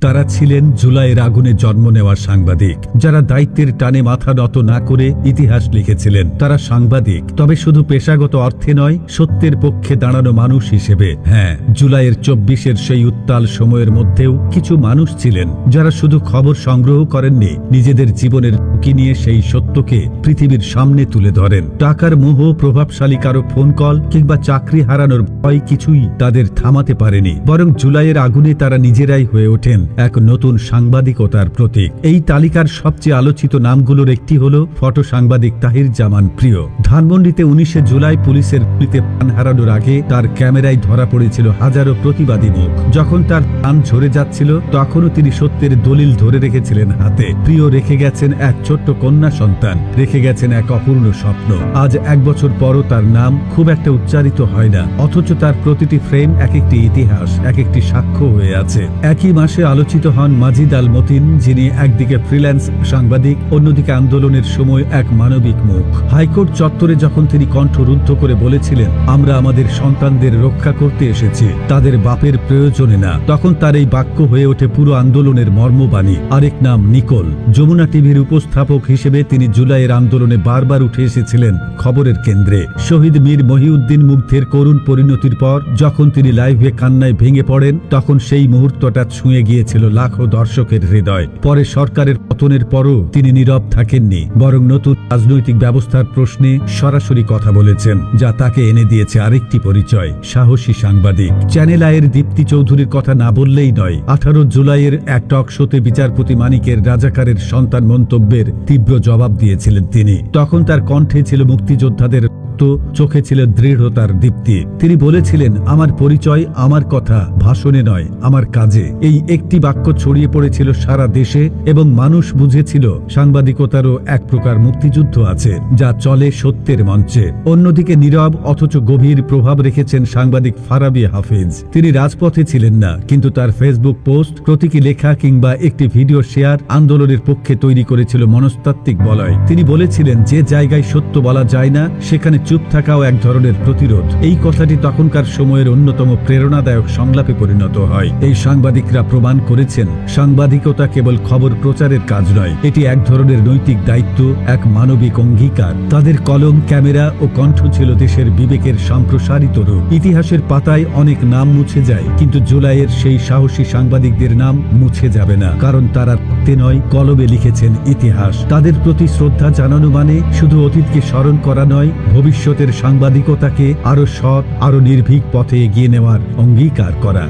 তারা ছিলেন জুলাইয়ের আগুনে জন্ম নেওয়া সাংবাদিক, যারা দায়িত্বের টানে মাথা নত না করে ইতিহাস লিখেছিলেন। তারা সাংবাদিক, তবে শুধু পেশাগত অর্থে নয়, সত্যের পক্ষে দাঁড়ানো মানুষ হিসেবে। হ্যাঁ জুলাইয়ের চব্বিশের সেই উত্তাল সময়ের মধ্যেও কিছু মানুষ ছিলেন, যারা শুধু খবর সংগ্রহ করেননি, নিজেদের জীবনের ঝুঁকি নিয়ে সেই সত্যকে পৃথিবীর সামনে তুলে ধরেন। টাকার মোহ, প্রভাবশালী কারও ফোন কল কিংবা চাকরি হারানোর ভয় কিছুই তাদের থামাতে পারেনি। বরং জুলাইয়ের আগুনে তারা নিজেরাই হয়ে ওঠেন। এক নতুন সাংবাদিকতার প্রতীক। এই তালিকার সবচেয়ে আলোচিত নামগুলোর একটি হল ফটো সাংবাদিক তাহির জামান প্রিয়। ধানমন্ডিতে উনিশে জুলাই পুলিশের গুলিতে প্রাণ হারানোর আগে তার ক্যামেরায় ধরা পড়েছিল হাজারো প্রতিবাদী মুখ। যখন তার প্রাণ ঝরে যাচ্ছিল, তখনও তিনি সত্যের দলিল ধরে রেখেছিলেন হাতে। প্রিয় রেখে গেছেন এক ছোট্ট কন্যা সন্তান, রেখে গেছেন এক অপূর্ণ স্বপ্ন। আজ এক বছর পরও তার নাম খুব একটা উচ্চারিত হয় না, অথচ তার প্রতিটি ফ্রেম এক একটি ইতিহাস, এক একটি সাক্ষ্য হয়ে আছে। একই মাসে আলোচিত হন মাজিদ আল মতিন যিনি একদিকে ফ্রিল্যান্স সাংবাদিক, অন্যদিকে আন্দোলনের সময় এক মানবিক মুখ। হাইকোর্ট চত্বরে যখন তিনি কণ্ঠ রুদ্ধ করে বলেছিলেন, আমরা আমাদের সন্তানদের রক্ষা করতে এসেছি, তাদের বাপের প্রয়োজনে না। তখন তার এই বাক্য হয়ে ওঠে পুরো আন্দোলনের মর্মবাণী। আরেক নাম, নিকোল। যমুনা টিভির উপস্থাপক হিসেবে তিনি জুলাইয়ের আন্দোলনে বারবার উঠে এসেছিলেন খবরের কেন্দ্রে। শহীদ মীর মহিউদ্দিন মুগ্ধের করুণ পরিণতির পর, যখন তিনি লাইভে কান্নায় ভেঙে পড়েন, তখন সেই মুহূর্তটা ছুঁয়ে গিয়েছিল লাখো দর্শকের হৃদয়। পরে সরকারের পতনের পরও তিনি নীরব থাকেননি, বরং নতুন রাজনৈতিক ব্যবস্থার প্রশ্নে সরাসরি কথা বলেছেন, যা তাকে এনে দিয়েছে আরেকটি পরিচয়, সাহসী সাংবাদিক। চ্যানেল আয়ের দীপ্তি চৌধুরীর কথা না বললেই নয়, আঠারো জুলাইয়ের এক টক শোতে বিচারপতি মানিকের রাজাকারের সন্তান মন্তব্যের তীব্র জবাব দিয়েছিলেন তিনি। তখন তার কণ্ঠে ছিল মুক্তিযোদ্ধাদের রক্ত, চোখে ছিল দৃঢ়তার দীপ্তি। তিনি বলেছিলেন আমার পরিচয় আমার কথা ভাষণে নয় আমার কাজে। এই একটি বাক্য ছড়িয়ে পড়েছিল সারা দেশে এবং মানুষ বুঝেছিল সাংবাদিকতারও এক প্রকার মুক্তিযুদ্ধ আছে যা চলে সত্যের মঞ্চে। অন্যদিকে নীরব অথচ গভীর প্রভাব রেখেছেন সাংবাদিক ফারাবি হাফিজ। তিনি রাজপথে ছিলেন না কিন্তু তার ফেসবুক পোস্ট প্রতীকী লেখা কিংবা একটি ভিডিও শেয়ার আন্দোলনের পক্ষে তৈরি করেছিল মনস্তাত্ত্বিক বলয়। তিনি বলেছিলেন যে জায়গায় সত্য বলা যায় না সেখানে চুপ থাকাও এক ধরনের প্রতিরোধ। এই কথাটি তখনকার সময়ের অন্যতম প্রেরণাদায়ক সংলাপে পরিণত হয়। এই সাংবাদিকরা প্রমাণ করেছেন, সাংবাদিকতা কেবল খবর প্রচারের কাজ নয়, এটি এক ধরনের নৈতিক দায়িত্ব, এক মানবিক অঙ্গীকার। তাদের কলম, ক্যামেরা ও কণ্ঠ ছিল দেশের বিবেকের সম্প্রসারিত রূপ। ইতিহাসের পাতায় অনেক নাম মুছে যায়, কিন্তু জুলাইয়ের সেই সাহসী সাংবাদিকদের নাম মুছে যাবে না, কারণ তারা রক্তে নয়, কলমে লিখেছেন ইতিহাস। তাদের প্রতি শ্রদ্ধা জানানো মানে শুধু অতীতকে স্মরণ করা নয় ভবিষ্যতের সাংবাদিকতাকে আরও সৎ আরও নির্ভীক পথে এগিয়ে নেওয়ার অঙ্গীকার করা।